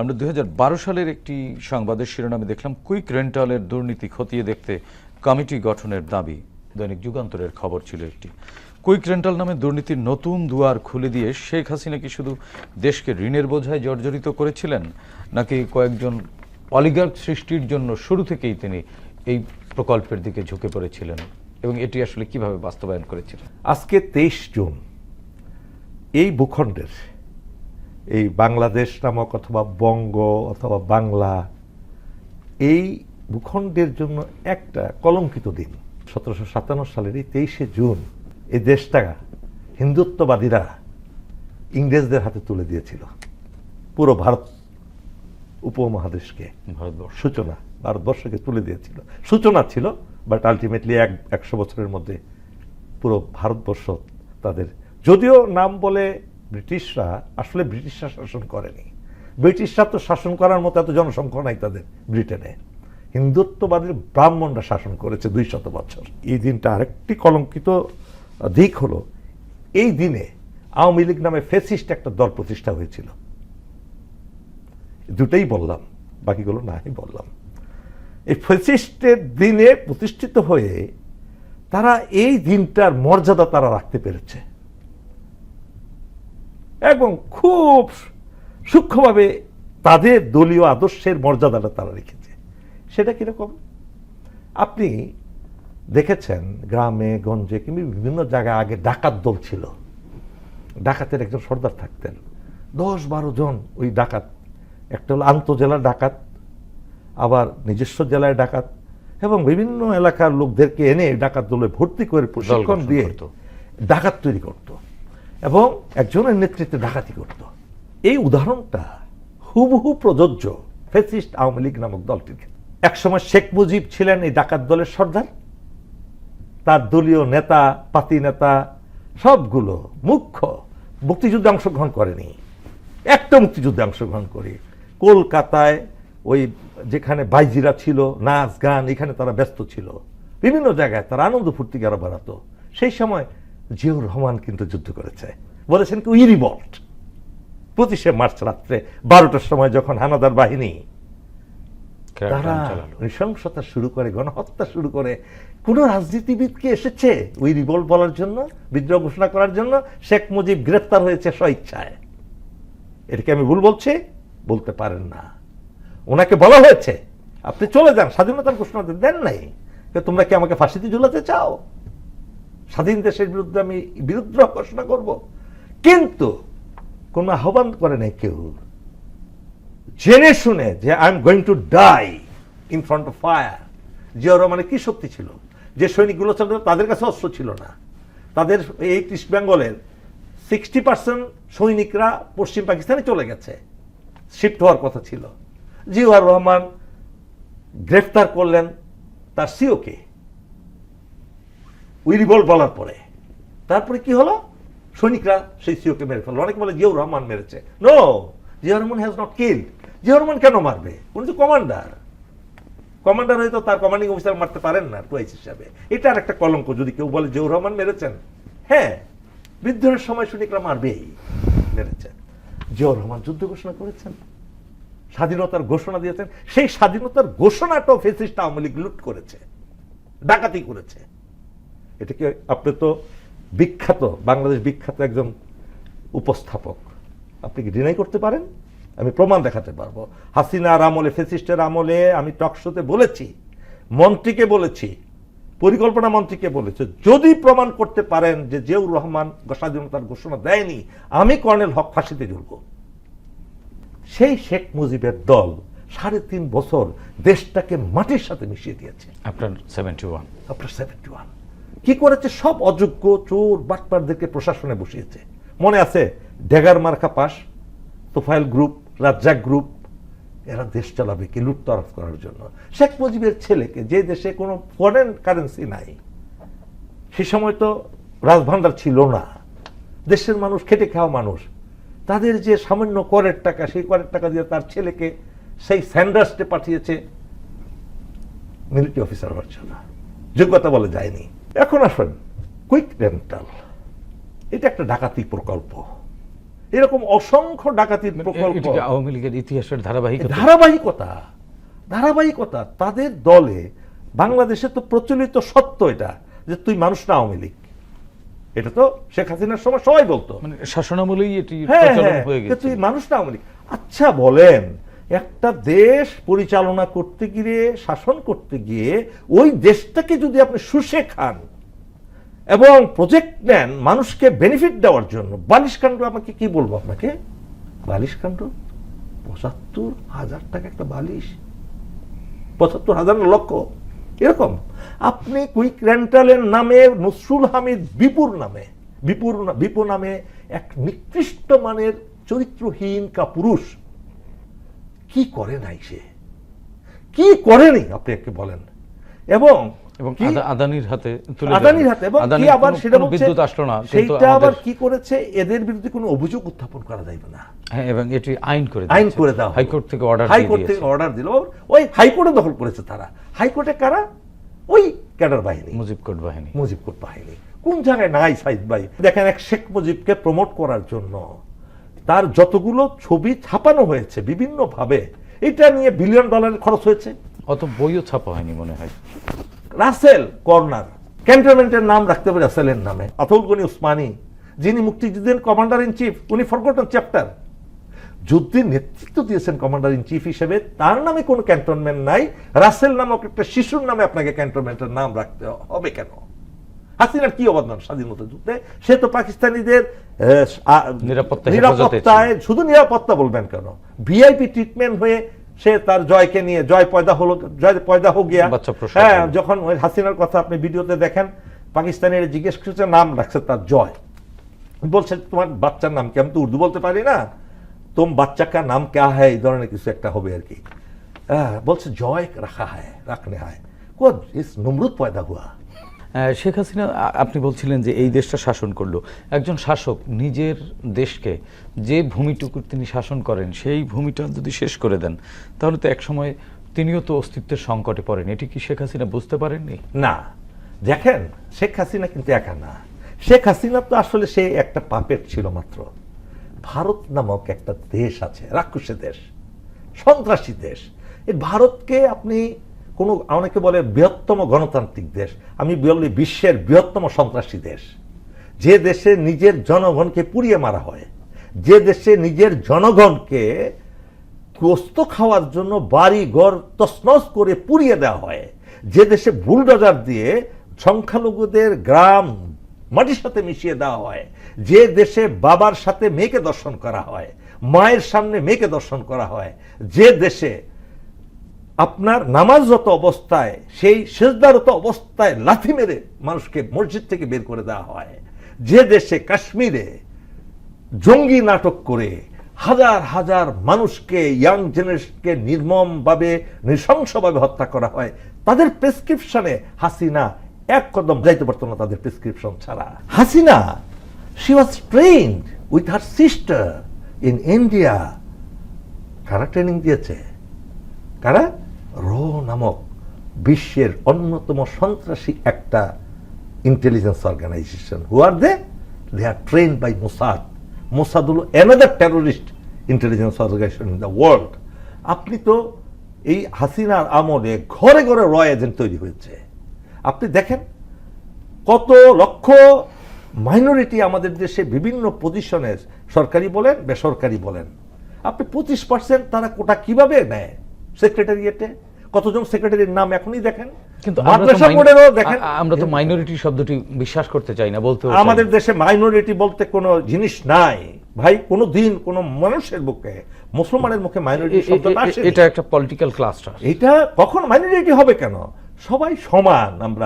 আমরা দু হাজার বারো সালের একটি সংবাদের শিরোনামে দেখলাম, কুইক রেন্টালের দুর্নীতি খতিয়ে দেখতে কমিটি গঠনের দাবি। দৈনিক যুগান্তরের খবর ছিল একটি। কুইক রেন্টাল নামে দুর্নীতির নতুন দুয়ার খুলে দিয়ে শেখ হাসিনা কি শুধু দেশকে ঋণের বোঝায় জর্জরিত করেছিলেন, নাকি কয়েকজন অলিগার্ক সৃষ্টির জন্য শুরু থেকেই তিনি এই প্রকল্পের দিকে ঝুঁকে পড়েছিলেন? এবং এটি আসলে কীভাবে বাস্তবায়ন করেছিলেন? আজকে তেইশ জুন। এই ভূখণ্ডের এই বাংলাদেশ নামক অথবা বঙ্গ অথবা বাংলা এই ভূখণ্ডের জন্য একটা কলঙ্কিত দিন। সতেরোশো সাতান্ন সালের এই তেইশে জুন এই দেশটা হিন্দুত্ববাদীরা ইংরেজদের হাতে তুলে দিয়েছিল। পুরো ভারত উপমহাদেশকে ভারতবর্ষ। সূচনা ভারতবর্ষকে তুলে দিয়েছিল। সূচনা ছিল বাট আলটিমেটলি এক একশো বছরের মধ্যে পুরো ভারতবর্ষ তাদের যদিও নাম বলে ব্রিটিশরা, আসলে ব্রিটিশরা শাসন করেনি। ব্রিটিশরা তো শাসন করার মতো এত জনসংখ্যা নাই তাদের ব্রিটেনে। হিন্দুত্ববাদের ব্রাহ্মণরা শাসন করেছে দুই শত বছর। এই দিনটা আরেকটি কলঙ্কিত দিক হলো, এই দিনে আওয়ামী লীগ নামে ফেসিস্ট একটা দল প্রতিষ্ঠা হয়েছিল। দুটোই বললাম, বাকিগুলো নাই বললাম। এই ফেসিস্টের দিনে প্রতিষ্ঠিত হয়ে তারা এই দিনটার মর্যাদা তারা রাখতে পেরেছে। এবং খুব সূক্ষ্মভাবে তাদের দলীয় আদর্শের মর্যাদাটা তারা রেখেছে। সেটা কীরকম? আপনি দেখেছেন গ্রামে গঞ্জে কিংবা বিভিন্ন জায়গায় আগে ডাকাত দল ছিল। ডাকাতের একজন সর্দার থাকতেন। দশ বারো জন ওই ডাকাত। একটা হলো আন্তজেলা ডাকাত আবার নিজস্ব জেলায় ডাকাত এবং বিভিন্ন এলাকার লোকদেরকে এনে ডাকাত দলে ভর্তি করে প্রশিক্ষণ দিয়ে ডাকাত তৈরি করত। এবং একজনের নেতৃত্বে ডাকাতি করত। এই উদাহরণটা হুবহু প্রযোজ্য ফেসিস্ট আওয়ামী লীগ নামক দলটির। একসময় শেখ মুজিব ছিলেন এই ডাকাত দলের সর্দার। তার দলীয় নেতা, পাতি নেতা, সবগুলো মুখ্য মুক্তিযুদ্ধে অংশগ্রহণ করেনি। একটা মুক্তিযুদ্ধে অংশগ্রহণ করে। কলকাতায় ওই যেখানে বাইজিরা ছিল, নাচ, গান, এখানে তারা ব্যস্ত ছিল। বিভিন্ন জায়গায় তারা আনন্দ ফুর্তি গেরা বেড়াতো। সেই সময় জিয়াউর রহমান কিন্তু যুদ্ধ করেছে। বলেছেন কি উই রিভল্ট পঁচিশে মার্চ রাত্রে বারোটার সময় যখন হানাদার বাহিনী তারা নৃশংসতা শুরু করে গণহত্যা শুরু করে কোন রাজনীতিবিদ কি এসেছে ওই রিভল্ট বলার জন্য বিদ্রোহ ঘোষণা করার জন্য? শেখ মুজিব গ্রেফতার হয়েছে স্বইচ্ছায়। এটাকে আমি ভুল বলছি? বলতে পারেন না। ওনাকে বলা হয়েছে আপনি চলে যান স্বাধীনতার ঘোষণা দেন নাই। তোমরা কি আমাকে ফাঁসিতে ঝুলাতে চাও? স্বাধীন দেশের বিরুদ্ধে আমি বিরুদ্ধ ঘোষণা করব। কিন্তু কোন আহ্বান করে নাই কেউ। জেনে শুনে যে I am going to die in front of fire Zia রহমানের কি শক্তি ছিল? যে সৈনিকগুলো ছিল, তাদের কাছে অস্ত্র ছিল না। তাদের এই ইস্ট বেঙ্গলের সিক্সটি পার্সেন্ট সৈনিকরা পশ্চিম পাকিস্তানে চলে গেছে। শিফট হওয়ার কথা ছিল। জিয়াউর রহমান গ্রেফতার করলেন তার সিওকে উইরিবল বলার পরে। তারপরে কি হলো? সৈনিকরা সেই সিওকে মেরে ফেলল। অনেকে বলে জিয়াউর রহমান মেরেছে। No Ziaur Rahman has not killed Ziaur Rahman কেন মারবে? উনি তো কমান্ডার কমান্ডার হয়তো তার কমান্ডিং অফিসার মারতে পারেন না টুয়াইস হিসাবে। এটা আর একটা কলঙ্ক, যদি কেউ বলে জিয়াউর রহমান মেরেছেন? হ্যাঁ বিদ্রোহের সময় সৈনিকরা মারবেই, মেরেছেন। জিয়াউর রহমান যুদ্ধ ঘোষণা করেছেন। স্বাধীনতার ঘোষণা দিয়েছেন। সেই স্বাধীনতার ঘোষণাটাও ফেসিস্ট আওয়ামী লীগ লুট করেছে, ডাকাতি করেছে। এটাকে আপনি তো বিখ্যাত বাংলাদেশ বিখ্যাত একজন উপস্থাপক। আপনি কি ডিনাই করতে পারেন? আমি প্রমাণ দেখাতে পারব। হাসিনার আমলে ফেসিস্টের আমলে আমি টকশোতে বলেছি মন্ত্রীকে বলেছি পরিকল্পনা মন্ত্রীকে বলেছে। যদি প্রমাণ করতে পারেন যে জিয়াউর রহমান স্বাধীনতার ঘোষণা দেয়নি আমি কর্নেল হক ফাঁসিতে ঝুলব। সেই শেখ মুজিবের দল সাড়ে তিন বছর দেশটাকে মাটির সাথে মিশিয়ে দিয়েছে। আপনার সেভেন্টি ওয়ান আপনার সেভেন্টি ওয়ান কি করেছে? সব অযোগ্য চোর বাটপারদেরকে প্রশাসনে বসিয়েছে। মনে আছে ডেগার মার্কা পাস তোফাইল গ্রুপ, রাজ্জাক গ্রুপ, এরা দেশ চালাবে কি লুটতরাফ করার জন্য। শেখ মুজিবের ছেলেকে যে দেশে কোনো ফরেন কারেন্সি নাই, সে সময় তো রাজভান্ডার ছিল না। দেশের মানুষ, খেটে খাওয়া মানুষ। তাদের যে সামান্য করের টাকা, সেই করের টাকা দিয়ে তার ছেলেকে সেই স্যান্ডার্সটে পাঠিয়েছে। মিলিটারি অফিসার হওয়ার জন্য। যোগ্যতা বলে যায়নি। এখন আসেন কুইক রেন্টাল এটা একটা ডাকাতি প্রকল্প। এরকম অসংখ্য ডাকাতির মানে প্রকল্প। আওয়ামী লীগের ইতিহাসের ধারাবাহিকতা। ধারাবাহিকতা ধারাবাহিকতা তাদের দলে বাংলাদেশে তো প্রচলিত সত্য এটা যে তুই মানুষ না আওয়ামী লীগ। এটা তো শেখ হাসিনার সময় সবাই বলতো। মানে শাসনামলেই এটি হ্যাঁ হ্যাঁ হয়ে গেছে। তুই মানুষ না আওয়ামী লীগ। আচ্ছা বলেন একটা দেশ পরিচালনা করতে গিয়ে, শাসন করতে গিয়ে, ওই দেশটাকে যদি আপনি শুষে খান এবং প্রজেক্ট নেন, মানুষকে বেনিফিট দেওয়ার জন্য, বালিশ কাণ্ড আমাকে কি বলব আপনাকে? বালিশ কাণ্ড? পঁচাত্তর হাজার টাকা একটা বালিশ। পঁচাত্তর হাজার লক্ষ। এরকম। আপনি কুইক রেন্টালের নামে, নসরুল হামিদ বিপুর নামে, বিপুর বিপু নামে এক নিকৃষ্ট মানের চরিত্রহীন কাপুরুষ কি করে নাই সে? কি করেনি আপনি একটু বলেন। এবং এবং আদানির হাতে আদানির হাতে এবং কি আবার সেটা বিদ্যুৎ আসলো না সেইটা আবার কি করেছে? এদের বিরুদ্ধে কোনো অভিযোগ উত্থাপন করা যাবে না। হ্যাঁ এবং এটি আইন করে আইন করে দেওয়া হাইকোর্ট থেকে অর্ডার হাইকোর্ট থেকে অর্ডার দিল। ওই হাইকোর্টে দখল করেছে তারা। হাইকোর্টে কারা? ওই ক্যাডার বাহিনী। বাহিনী। বাহিনী। কোন জায়গায় নাই সাইদ ভাই? দেখেন এক শেখ মুজিবকে প্রমোট করার জন্য তার যতগুলো ছবি ছাপানো হয়েছে বিভিন্ন ভাবে এটা নিয়ে বিলিয়ন ডলারের খরচ হয়েছে। অত বইও ছাপা হয়নি মনে হয়। রাসেল কর্নার ক্যান্টনমেন্টের নাম রাখতে হবে রাসেলের নামে। আতুল গনি উসমানী যিনি মুক্তিযুদ্ধের কমান্ডার ইন চিফ উনি ফরগটন চ্যাপ্টার যুদ্ধের নেতৃত্ব দিয়েছেন কমান্ডার ইন চিফ হিসেবে তার নামে কোনো ক্যান্টনমেন্ট নাই। রাসেল নামক একটা শিশুর নামে আপনাকে ক্যান্টনমেন্টের নাম রাখতে হবে কেন? হাসিনার কি অবদান স্বাধীনতা যুদ্ধে? সে তো পাকিস্তানিদের নিরাপত্তায় শুধু নিরাপত্তা বলবেন কেন? ভিআইপি ট্রিটমেন্ট হয়ে সে তার জয়কে নিয়ে জয় পয়দা হলো জয় পয়দা হোক গিয়া হ্যাঁ যখন ওই হাসিনার কথা আপনি ভিডিওতে দেখেন পাকিস্তানের জিজ্ঞেস করছে নাম রাখছে তার জয়? বলছে তোমার বাচ্চার নাম কি? আমি তো উর্দু বলতে পারি না। তোম বাচ্চা কা নাম ক্যা হ্যায়? এই ধরনের কিছু একটা হবে আর কি। হ্যাঁ, বলছে জয় রাখা হয় রাখনে হয় কোন ইস নমরুদ পয়দা হুয়া। শেখ হাসিনা আপনি বলছিলেন যে এই দেশটা শাসন করল। একজন শাসক নিজের দেশকে যে ভূমিটুকু তিনি শাসন করেন, সেই ভূমিটা যদি শেষ করে দেন, তাহলে তো একসময় তিনিও তো অস্তিত্বের সংকটে পড়েন। এটি কি শেখ হাসিনা বুঝতে পারেননি? না। দেখেন, শেখ হাসিনা কিন্তু একা না। শেখ হাসিনা তো আসলে সে একটা পাপেট ছিল মাত্র। ভারত নামক একটা দেশ আছে, রাক্ষসী দেশ, সন্ত্রাসী দেশ। এই ভারতকে আপনি কোনো অনেকে বলে বৃহত্তম গণতান্ত্রিক দেশ, আমি বলি বিশ্বের বৃহত্তম সন্ত্রাসী দেশ। যে দেশে নিজের জনগণকে পুড়িয়ে মারা হয়, যে দেশে নিজের জনগণকে গোস্ত খাওয়ার জন্য বাড়ি, ঘর তসনস করে পুড়িয়ে দেওয়া হয়, যে দেশে বুলডোজার দিয়ে সংখ্যালঘুদের গ্রাম মাটির সাথে মিশিয়ে দেওয়া হয়, যে দেশে বাবার সাথে মেয়েকে দর্শন করা হয়, মায়ের সামনে মেয়েকে দর্শন করা হয়, যে দেশে আপনার নামাজরত অবস্থায়, সেই সেজদারত অবস্থায় লাথি মেরে মানুষকে মসজিদ থেকে বের করে দেওয়া হয়। যে দেশে কাশ্মীরে জঙ্গি নাটক করে হাজার হাজার মানুষকে ইয়াং জেনারেশনকে নির্মমভাবে, নৃশংসভাবে হত্যা করা হয়, তাদের প্রেসক্রিপশনে হাসিনা এক কদম যাইতে পারতো না তাদের প্রেসক্রিপশন ছাড়া। Hasina she was trained with her sister in India কারা ট্রেনিং দিয়েছে? কারা? রো নামক বিশ্বের অন্যতম সন্ত্রাসী একটা intelligence organisation who are they they are train by Mossad Mossad হলো another terrorist intelligence organisation in the world আপনি তো এই হাসিনার আমলে ঘরে ঘরে র এজেন্ট তৈরি হয়েছে। আপনি দেখেন কত লক্ষ মাইনরিটি আমাদের দেশে বিভিন্ন পজিশনে সরকারি বলেন, বেসরকারি বলেন। আপনি পঁচিশ পার্সেন্ট তারা কোটা কীভাবে নেয়? সেক্রেটারিয়েটে কতজন সেক্রেটারির নাম এখনই দেখেন? কিন্তু মাদ্রাসা বোর্ডেরও দেখেন। আমরা তো মাইনরিটি শব্দটি বিশ্বাস করতে চাই না বলতে আমাদের দেশে মাইনরিটি বলতে কোনো জিনিস নাই। ভাই কোনো দিন কোনো মানুষের মুখে মুসলমানের মুখে মাইনরিটি আসেনি। এটা একটা পলিটিক্যাল ক্লাস্টার এটা কখন মাইনরিটি হবে কেন? সবাই সমান আমরা।